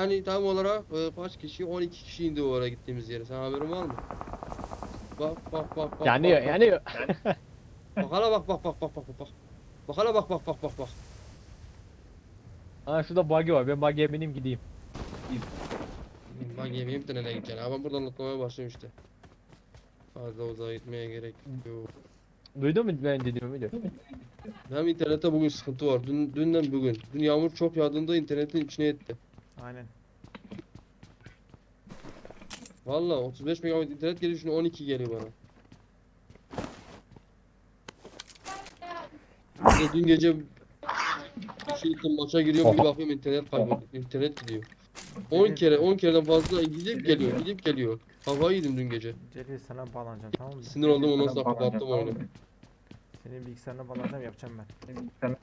Yani tam olarak e, kaç kişi? 12 kişi indi o ara gittiğimiz yere. Sen haberin var mı? Bak bak bak bak. Yanıyor bak, bak. yanıyor. Bak hala bak bak bak bak bak bak. Bak hala bak bak bak bak bak. Ha şurada buggy var. Ben buggy'e bineyim gideyim. Bak yemeyeyim de nereye gideceksin? Ben buradan atlamaya başlıyorum işte. Fazla uzağa gitmeye gerek yok. Duydun mu ben dediğimi biliyor. Hem internette bugün sıkıntı var. Dün, dünden bugün. Dün yağmur çok yağdığında internetin içine etti. Aynen. Valla 35 megabit internet geliyor şimdi 12 geliyor bana. De dün gece şey maça giriyorum bir bakıyorum internet kayboluyor. İnternet gidiyor. 10 kere 10 kereden fazla gidip geliyor gidip geliyor. Kafayı yedim dün gece. Celil sana bağlanacağım tamam mı? Sinir oldum ondan sonra kapattım oyunu. Senin bilgisayarına bağlanacağım yapacağım ben.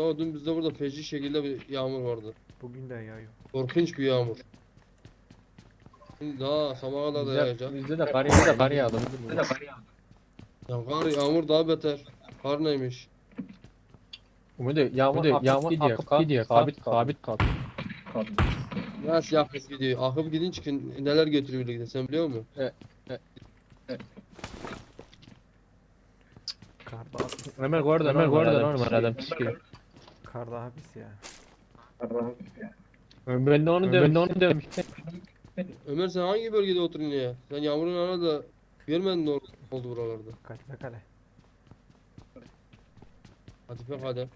Mustafa dün bizde burada feci şekilde bir yağmur vardı. Bugün de yağıyor. Korkunç bir yağmur. Şimdi daha sabaha kadar da yağacak. Bizde, bizde de kar yağdı. Kar yağdı. Ya kar yağmur daha beter. Kar neymiş? Umudu yağmur Umudu, yağmur gidiyor, akıp gidiyor. Sabit kal- sabit kal. Nasıl yakıp gidiyor? Akıp gidince ki neler götürüyor birlikte sen biliyor musun? Kar daha pis. Ömer gördün Ömer gördün oğlum adam pişkiyor. Kar daha pis ya. Ben de onu ben de onu demiştim. Ömer sen hangi bölgede oturuyorsun ya? Sen yağmurun arada görmedin ne oldu buralarda? Kadife kale. Hadife kale. Ha,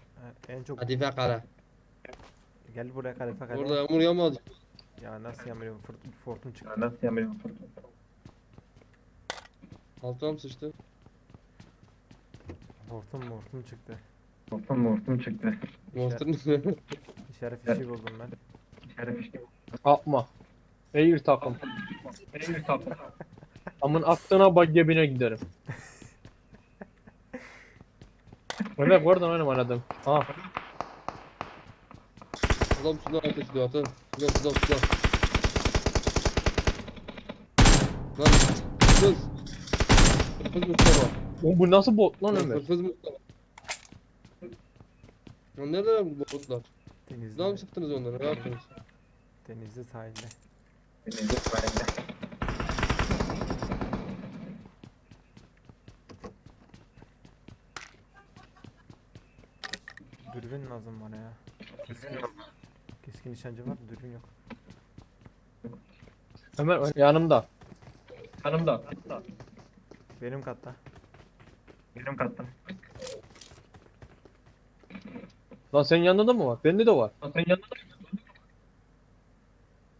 En çok Hadife kale. gel buraya kadife kale. Orada yağmur yağmadı. Ya nasıl yağmıyor? Fort, fortun çıktı. Nasıl yamıyor? Altına mı sıçtı? Hortum mortum çıktı. Hortum mortum çıktı. Monster'ın İşaret fişi buldum ben. Şeref işte. Atma. Eğir takım. Bir tatlı. Amın aklına buggy'e bine giderim. Ömer gördün oğlum aradım. Ha. Adam sudan ateş ediyor atın. Sudan sudan sudan. Lan kız. Kız Mustafa. Oğlum bu nasıl bot lan Ömer? Kız Mustafa. Lan nerede bu botlar? Denizde. Sudan mı sıktınız onları? Ne yaptınız? Denizde sahilde. Benim de sayende. Dürbün lazım bana ya. Keskin, keskin nişancı var da dürbün yok. Ömer yanımda. Hanım da. Benim katta. Benim katta. Lan senin yanında da mı var? Bende de var. Sen yanında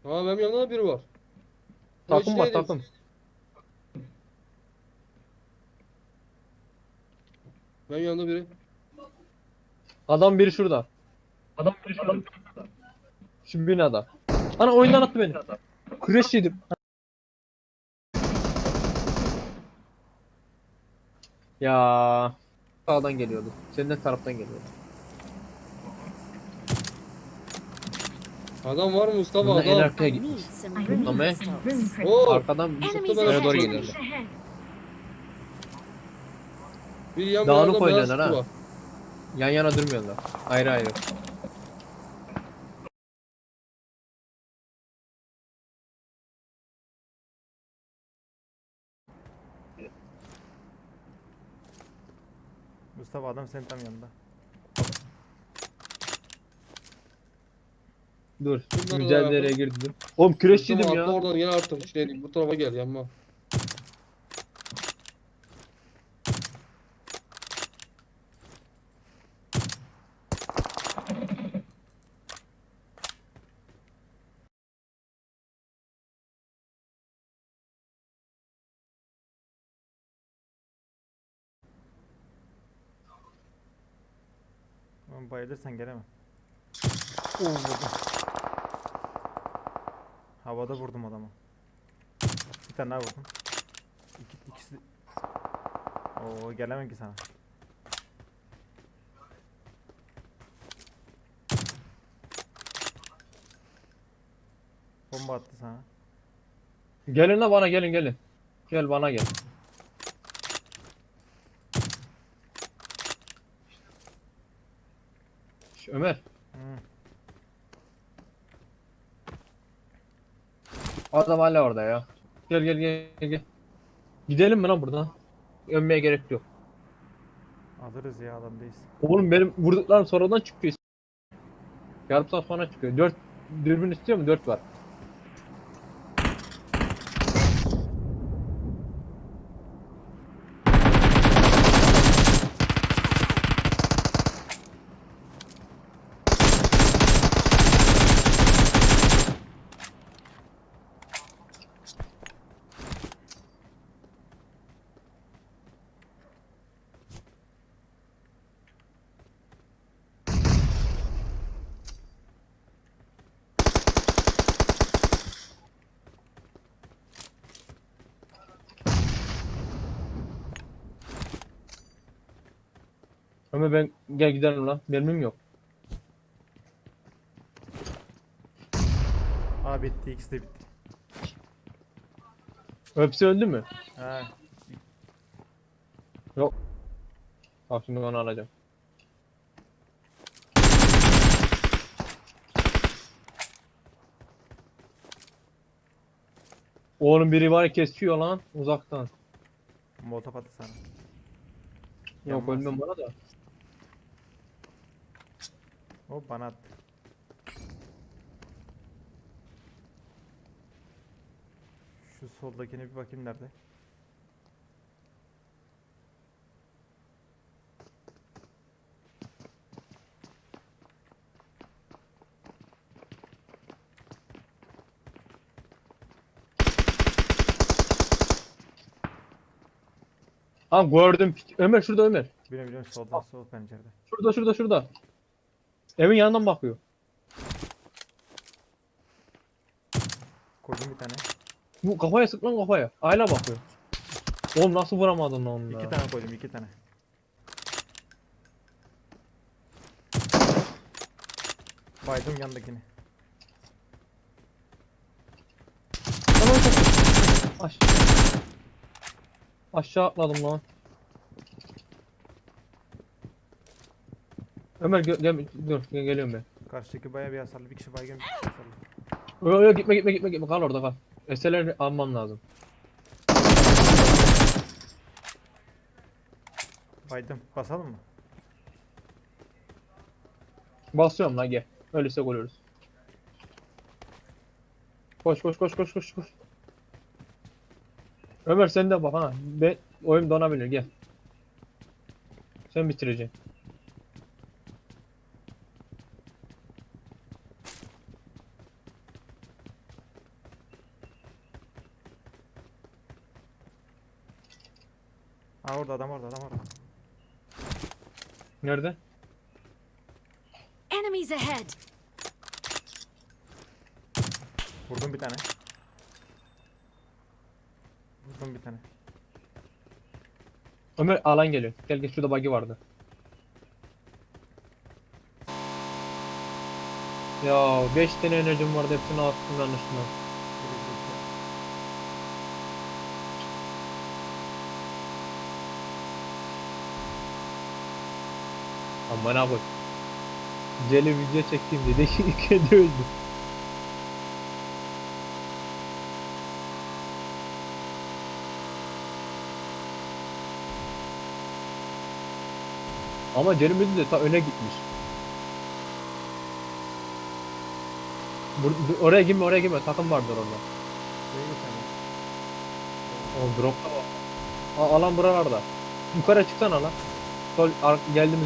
Ha benim yanımda da biri var. Takım var takım. Benim yanımda biri. Adam biri şurada. adam bir adam. Şu binada. Ana oyundan attı beni. Crash yedim. Ya sağdan geliyordu. Senden taraftan geliyordu. Adam var mı Mustafa Bunlar en adam? arkaya gitmiş. Ama-. Oo, Arkadan Enemies bana ahead. doğru geliyordu. bir yan Dağınık binada beyaz oynuyorlar kutu ha. var. Yan yana durmuyorlar. Ayrı ayrı. Mustafa adam senin tam yanında. Dur. Bunlar Mücadeleye var. girdim. Oğlum atla ya. Oradan gel artık şey, bu tarafa gel yanma. Ama bayılırsan gelemem. Oo vurdum. Havada vurdum adamı. Bir tane daha vurdum. İki, ikisi... Oo gelemem ki sana. Bomba attı sana. Gelin la bana gelin gelin. Gel bana gel. Ömer. Adam hala orada ya. Gel gel gel gel. Gidelim mi lan buradan? Önmeye gerek yok. Alırız ya adam değilsin. Oğlum benim vurduklarım sonradan çıkıyor. Yarım saat sonra çıkıyor. 4 dürbün istiyor mu? 4 var. Ömer ben gel gidelim lan. Mermim yok. Aa bitti ikisi de bitti. Hepsi öldü mü? Ha. Bak şimdi onu alacağım. Oğlum biri var ya kesiyor lan uzaktan. Molotof attı sana. Yok Yanmaz. ölmem bana da. Hop bana attı. Şu soldakine bir bakayım nerede. Ha gördüm. Ömer şurada Ömer. Biliyorum biliyorum solda sol pencerede. Şurada şurada şurada. Evin yanından bakıyor. Koydum bir tane. Bu kafaya sık lan kafaya. Ayla bakıyor. Oğlum nasıl vuramadın lan onu İki tane koydum iki tane. Baydım yandakini. Tamam tamam. Aş Aşağı atladım lan. Ömer gel, gel dur gel, geliyorum ben. Karşıdaki bayağı bir hasarlı. Bir kişi baygın bir kişi hasarlı. Yok yok gitme gitme gitme gitme kal orada kal. Eserleri almam lazım. Baydım. Basalım mı? Basıyorum lan gel. Öyleyse ölürüz. Koş koş koş koş koş koş. Ömer sen de bak ha. Ben oyun donabilir gel. Sen bitireceksin. Orada adam orada adam orada. Nerede? Enemies ahead! Vurdum bir tane. Vurdum bir tane. Ömer alan geliyor. Gel gel şurada buggy vardı. Ya 5 tane enerjim vardı hepsini attım yanlışlıkla. Aman abi. Celi video çekeyim dedi. Kedi öldü. Ama Celi de ta öne gitmiş. Bur- oraya girme oraya girme takım vardır orada. O drop da var. Alan buralarda. Yukarı çıksana lan. Sol ar- geldim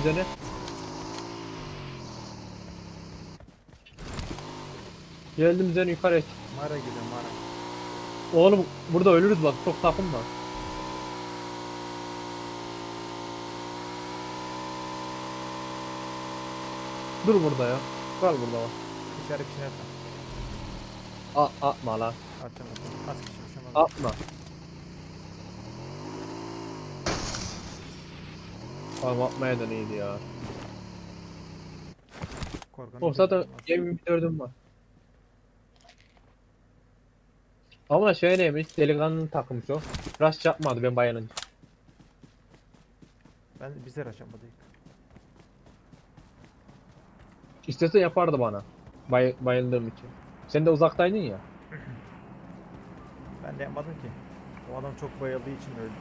Geldim üzerine yukarı. Mağara gidiyorum mağara. Oğlum burada ölürüz bak çok takım var. Dur burada ya. Kal burada bak. İşaret bir şey yapma. A atma lan. Atacağım atacağım. Az kişi şey olmaz. Atma. Tamam atmaya da neydi ya. Korkanın O bir zaten yemin bir dördüm var. Ama neymiş delikanlının takımmış o. Rush yapmadı ben bayanınca. Ben bize aşamadık. İstese yapardı bana. Bay, bayıldığım için. Sen de uzaktaydın ya. Ben de yapmadım ki. O adam çok bayıldığı için öldü.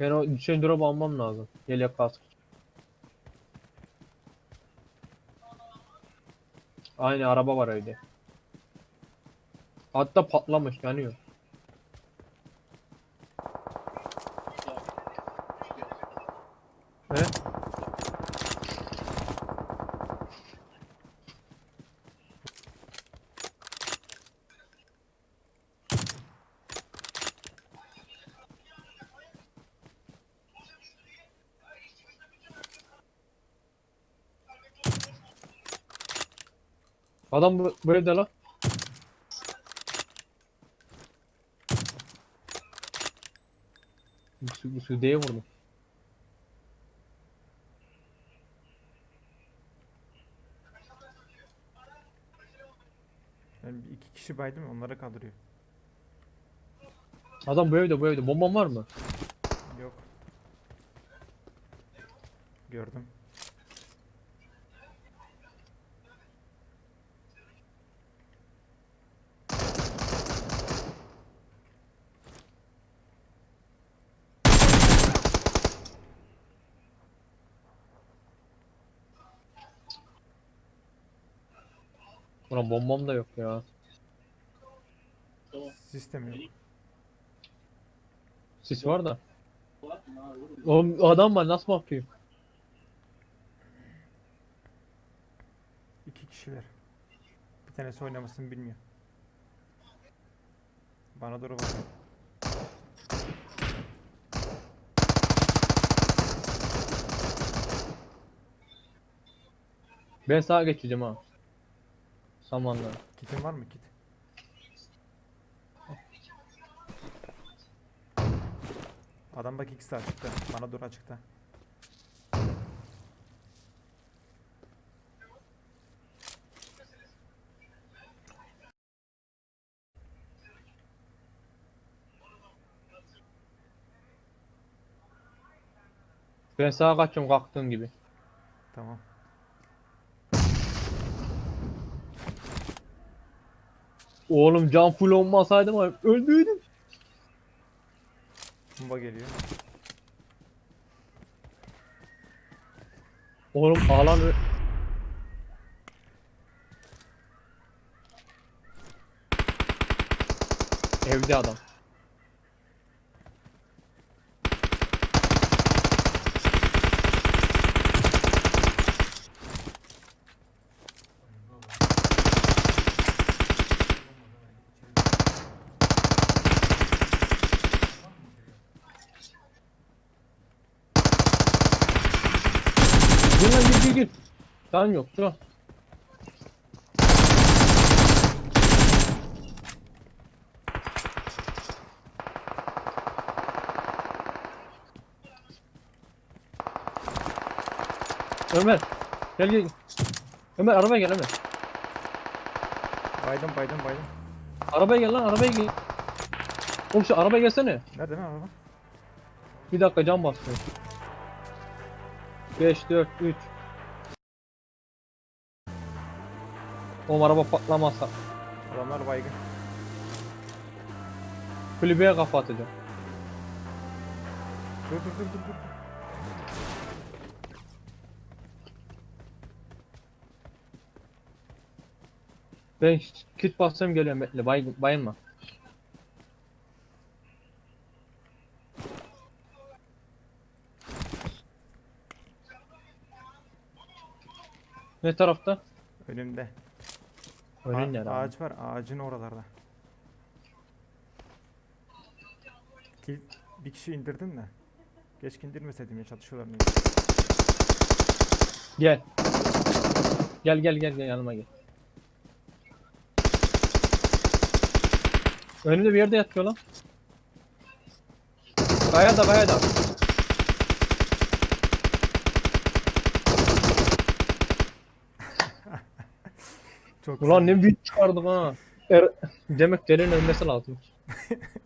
Ben o düşen drop almam lazım. Yelek kask. Aynı araba var evde. Hatta patlamış yanıyor. Evet. Adam bu, bu evde su- bu Sude'ye vurdum. Bir iki kişi baydım onları kaldırıyor. Adam bu evde bu evde. Bomban var mı? Yok. Gördüm. Ulan bombam da yok ya. Sistem yok. Sis var da. Oğlum adam var nasıl bakayım? İki kişiler. Bir tanesi oynamasını bilmiyor. Bana doğru bakıyor. Ben sağa geçeceğim ha. Samanla. Kitin var mı kit? Adam bak ikisi açıkta. Bana doğru açıkta. Ben sağa kaçıyorum kalktığın gibi. Tamam. Oğlum can full olmasaydı var öldüydüm. Bomba geliyor. Oğlum alan ö- Evde adam. Gir gir. Can yok şu an. Ömer gel gel. Ömer arabaya gel Ömer. Baydım baydım baydım. Arabaya gel lan arabaya gel. Oğlum şu arabaya gelsene. Nerede lan araba? Bir dakika cam basıyor. 5 4 3 Oğlum araba patlamazsa Adamlar baygın. kulübeye kafa atacağım. Dur dur dur dur dur. Ben kit basacağım geliyorum bekle bay, bayılma. Ne tarafta? Önümde. Önün nerede? ağaç var ağacın oralarda. Kil bir kişi indirdim de. Keşke indirmeseydim ya çatışıyorlar mı? Gel. Gel gel gel gel yanıma gel. Önümde bir yerde yatıyor lan. Kaya da kaya da. Çok Ulan ne büyük çıkardık ha. Er, demek derin ölmesi lazım.